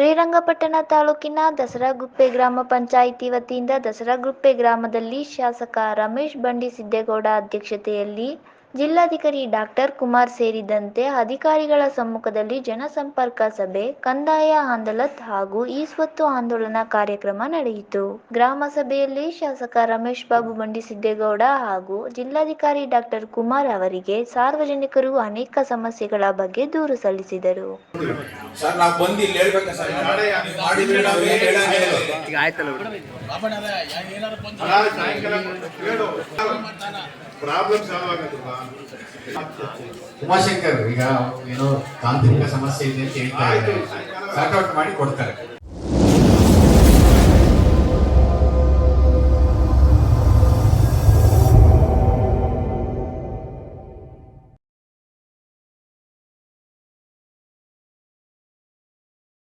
ಶ್ರೀರಂಗಪಟ್ಟಣ ತಾಲೂಕಿನ ದಸರಾಗುಪ್ಪೆ ಗ್ರಾಮ ಪಂಚಾಯಿತಿ ವತಿಯಿಂದ ದಸರಾಗುಪ್ಪೆ ಗ್ರಾಮದಲ್ಲಿ ಶಾಸಕ ರಮೇಶ್ ಬಂಡಿ ಸಿದ್ದೇಗೌಡ ಅಧ್ಯಕ್ಷತೆಯಲ್ಲಿ ಜಿಲ್ಲಾಧಿಕಾರಿ ಡಾಕ್ಟರ್ ಕುಮಾರ್ ಸೇರಿದಂತೆ ಅಧಿಕಾರಿಗಳ ಸಮ್ಮುಖದಲ್ಲಿ ಜನಸಂಪರ್ಕ ಸಭೆ ಕಂದಾಯ ಆಂದೋಲತ್ ಹಾಗೂ ಈಸ್ವತ್ತು ಸ್ವತ್ತು ಆಂದೋಲನ ಕಾರ್ಯಕ್ರಮ ನಡೆಯಿತು. ಗ್ರಾಮ ಸಭೆಯಲ್ಲಿ ಶಾಸಕ ರಮೇಶ್ ಬಾಬು ಬಂಡಿಸಿದ್ದೇಗೌಡ ಹಾಗೂ ಜಿಲ್ಲಾಧಿಕಾರಿ ಡಾಕ್ಟರ್ ಕುಮಾರ್ ಅವರಿಗೆ ಸಾರ್ವಜನಿಕರು ಅನೇಕ ಸಮಸ್ಯೆಗಳ ಬಗ್ಗೆ ದೂರು ಸಲ್ಲಿಸಿದರು. ಸರ್ ನಾವು ಬಂದು ಇಲ್ಲಿ ಹೇಳ್ಬೇಕಾ ಸರ್? ನೀವು ಮಾಡಿದ್ರೆ ನಾವು ಏನು ಹೇಳಂಗಿಲ್ಲ ಈಗ ಆಯ್ತಲ್ಲ ಪ್ರಾಬ್ಲಮ್ ಸಾಲ್ವ್ ಆಗತ್ತಲ್ಲ ಉಮಾಶಂಕರ್ ಈಗ ಏನೋ ತಾಂತ್ರಿಕ ಸಮಸ್ಯೆ ಇದೆ ಅಂತ ಹೇಳ್ತಾ ಇದ್ದಾರೆ. ಸಾರ್ಟ್ ಔಟ್ ಮಾಡಿ ಕೊಡ್ತಾರೆ.